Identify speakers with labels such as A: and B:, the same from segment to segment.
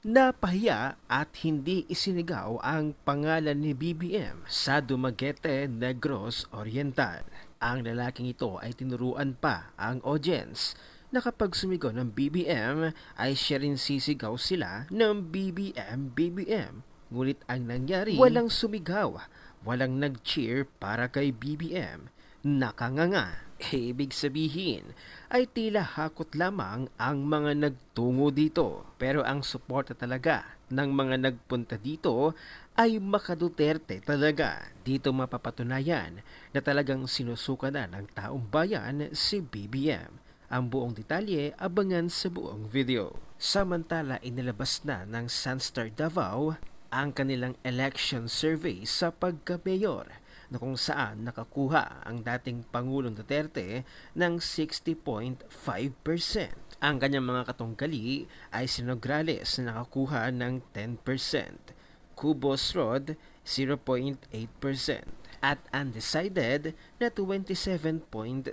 A: Napahiya at hindi isinigaw ang pangalan ni BBM sa Dumaguete Negros Oriental. Ang lalaking ito ay tinuruan pa ang audience na kapag sumigaw ng BBM ay siya rin sisigaw sila ng BBM BBM. Ngunit ang nangyari, walang sumigaw, walang nag-cheer para kay BBM. Nakanganga. Ibig sabihin ay tila hakot lamang ang mga nagtungo dito. Pero ang suporta talaga ng mga nagpunta dito ay makaduterte talaga. Dito mapapatunayan na talagang sinusuka na ng taong bayan si BBM. Ang buong detalye abangan sa buong video. Samantala inilabas na ng Sunstar Davao ang kanilang election survey sa pagka-mayor na kung saan nakakuha ang dating Pangulong Duterte ng 60.5%. Ang kanyang mga katunggali ay si Nograles na nakakuha ng 10%, Cubos Rod 0.8% at undecided na 27.7%.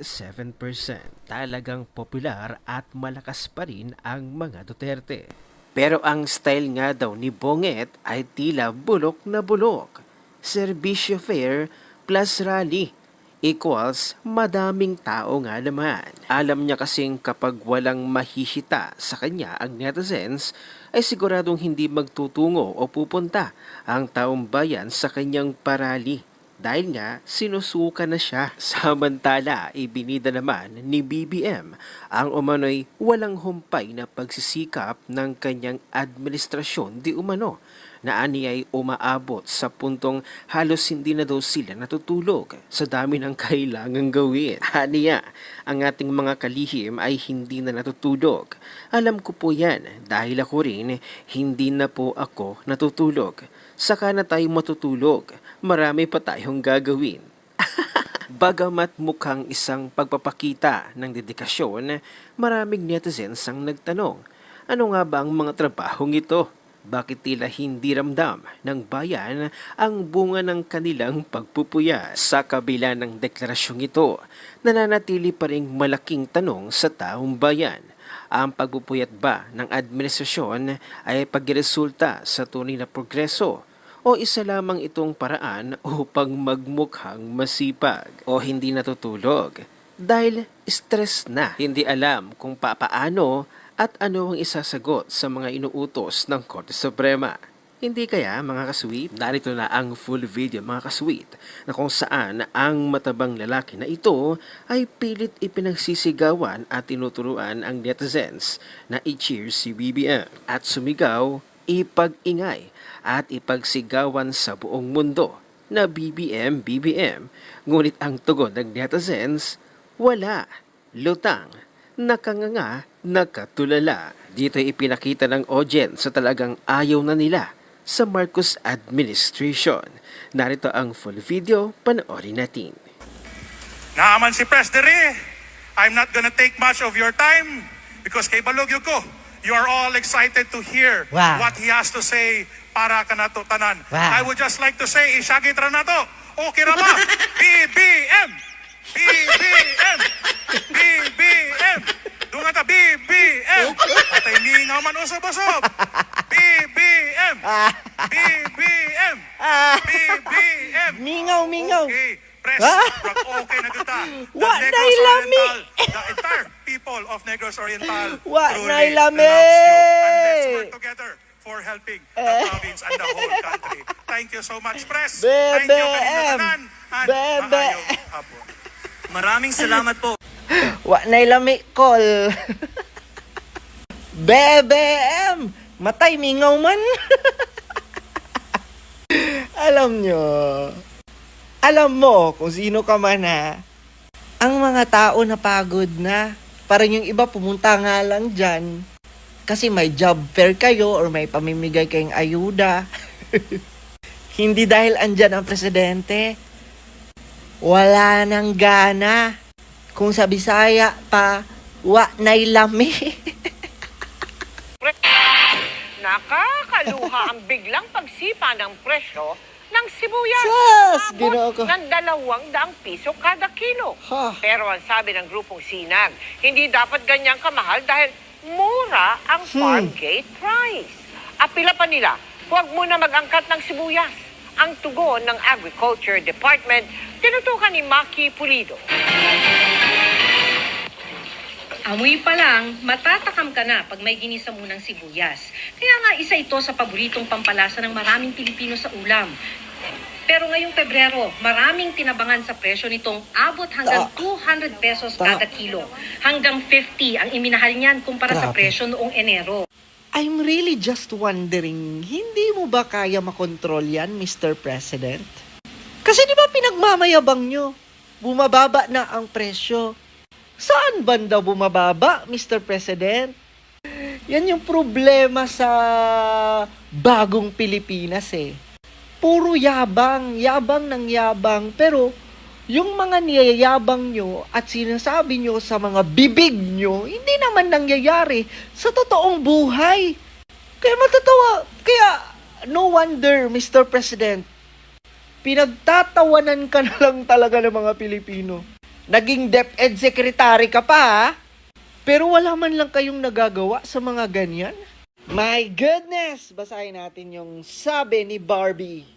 A: Talagang popular at malakas pa rin ang mga Duterte. Pero ang style nga daw ni Bonget ay tila bulok na bulok. Serbisyo fair plus rally equals madaming tao nga naman. Alam niya kasing kapag walang mahihita sa kanya ang netizens, ay siguradong hindi magtutungo o pupunta ang taong bayan sa kanyang parali. Dahil nga, sinusuka na siya. Samantala, ibinida naman ni BBM ang umano'y walang humpay na pagsisikap ng kanyang administrasyon di umano na ani ay umaabot sa puntong halos hindi na daw sila natutulog sa dami ng kailangang gawin. Aniya, ang ating mga kalihim ay hindi na natutulog. Alam ko po yan dahil ako rin hindi na po ako natutulog. Saka na tayo matutulog. Marami pa tayong gagawin. Bagamat mukhang isang pagpapakita ng dedikasyon, maraming netizens ang nagtanong, ano nga ba ang mga trabahong ito? Bakit tila hindi ramdam ng bayan ang bunga ng kanilang pagpupuya? Sa kabila ng deklarasyong ito, nananatili pa rin malaking tanong sa taong bayan. Ang pagpupuyat ba ng administrasyon ay pagresulta sa tunay na progreso o isa lamang itong paraan upang magmukhang masipag o hindi natutulog dahil stress na hindi alam kung papaano at ano ang isasagot sa mga inuutos ng Korte Suprema. Hindi kaya mga kasweet, narito na ang full video mga kasweet na kung saan ang matabang lalaki na ito ay pilit ipinagsisigawan at tinuturuan ang netizens na i-cheer si BBM at sumigaw, ipag-ingay at ipagsigawan sa buong mundo na BBM, BBM. Ngunit ang tugon ng netizens, wala, lutang, nakanganga, nakatulala. Dito ipinakita ng audience sa talagang ayaw na nila sa Marcos administration. Narito ang full video, panoorin natin.
B: Naaman si Presdere, I'm not gonna take much of your time because kay Balogyo ko, you are all excited to hear
C: Wow.
B: what he has to say para ka na to tanan.
C: Wow.
B: I would just like to say, isyagit ra na to. Okay ra ba? BBM! BBM! BBM! Dunga ta, BBM! Atay ningaw man usab-usab! BBM! BBM! BBM!
C: Mingaw, mingaw.
B: Okay, press, okay na kita.
C: Wa na'y lami.
B: The entire people of Negros Oriental
C: Wa
B: truly loves you. And let's work together for helping the
C: Eh.
B: province and the whole country. Thank you so much, Press. Thank you. And
C: BBM.
B: maayong hapon.
D: Maraming salamat po.
C: Wa na lami call. BBM! Matay mingaw man. alam nyo, alam mo kung sino ka man ha, ang mga tao na pagod na. Parang yung iba pumunta nga lang dyan. Kasi may job fair kayo or may pamimigay kayong ayuda. Hindi dahil andyan ang presidente. Wala nang gana. Kung sa Bisaya pa, wa na'y lami.
E: Nakakaluha ang biglang pagsipa ng presyo ng sibuyas. Umabot
C: Ginoo ko.
E: ng dalawang daang piso kada kilo.
C: Ha?
E: Pero ang sabi ng grupong Sinag, hindi dapat ganyang kamahal dahil mura ang
C: Hmm.
E: farm gate price. apila pa nila, huwag muna mag-angkat ng sibuyas. Ang tugon ng Agriculture Department, tinutukan ni Maki Pulido.
F: Amoy pa lang, matatakam ka na pag may ginisa munang sibuyas. Kaya nga isa ito sa paboritong pampalasa ng maraming Pilipino sa ulam. Pero ngayong Pebrero, maraming tinabangan sa presyo nitong abot hanggang 200 pesos
C: Ta-
F: kada kilo. Hanggang 50 ang iminahal niyan kumpara sa presyo noong Enero.
C: I'm really just wondering, hindi mo ba kaya makontrol yan, Mr. President? Kasi di ba pinagmamayabang nyo? Bumababa na ang presyo. Saan banda bumababa, Mr. President? Yan yung problema sa bagong Pilipinas eh. Puro yabang, yabang ng yabang, pero yung mga niyayabang nyo at sinasabi nyo sa mga bibig nyo, hindi naman nangyayari sa totoong buhay. Kaya matatawa, kaya no wonder, Mr. President, pinagtatawanan ka na lang talaga ng mga Pilipino. Naging DepEd Secretary ka pa, ha? Pero wala man lang kayong nagagawa sa mga ganyan. My goodness! Basahin natin yung sabi ni Barbie.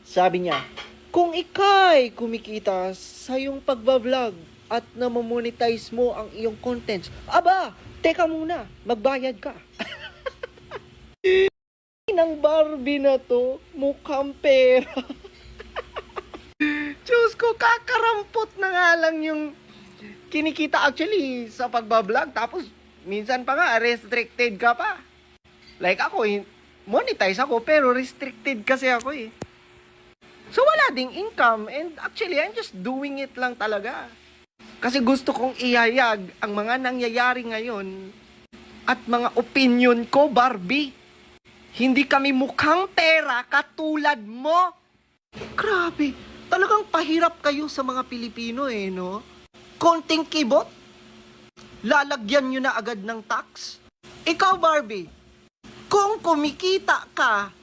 C: Sabi niya, kung ikay kumikita sa iyong pagbablog at namamonetize mo ang iyong contents, aba, teka muna, magbayad ka. ng Barbie na to, mukhang pera. Diyos ko, kakarampot na nga lang yung kinikita actually sa pagbablog. Tapos, minsan pa nga, restricted ka pa. Like ako, hin- monetize ako, pero restricted kasi ako eh. So, wala ding income. And actually, I'm just doing it lang talaga. Kasi gusto kong iyayag ang mga nangyayari ngayon at mga opinion ko, Barbie. Hindi kami mukhang pera katulad mo. Grabe, talagang pahirap kayo sa mga Pilipino eh, no? Konting kibot, lalagyan nyo na agad ng tax. Ikaw, Barbie, kung kumikita ka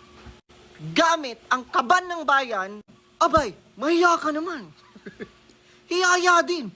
C: gamit ang kaban ng bayan, abay, mahiya ka naman. Hiyaya din.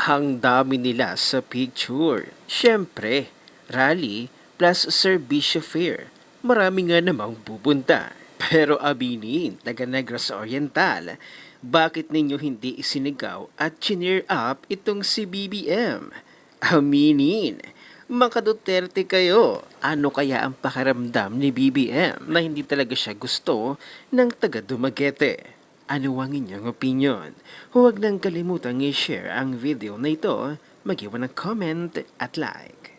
A: Ang dami nila sa picture. Siyempre, rally plus serbisyo fair. Marami nga namang pupunta. Pero abinin, taga Negros Oriental, bakit ninyo hindi isinigaw at chineer up itong si BBM? Aminin, mga Duterte kayo. Ano kaya ang pakaramdam ni BBM na hindi talaga siya gusto ng taga Dumaguete? Ano ang inyong opinion? Huwag nang kalimutang i-share ang video na ito, mag-iwan ng comment at like.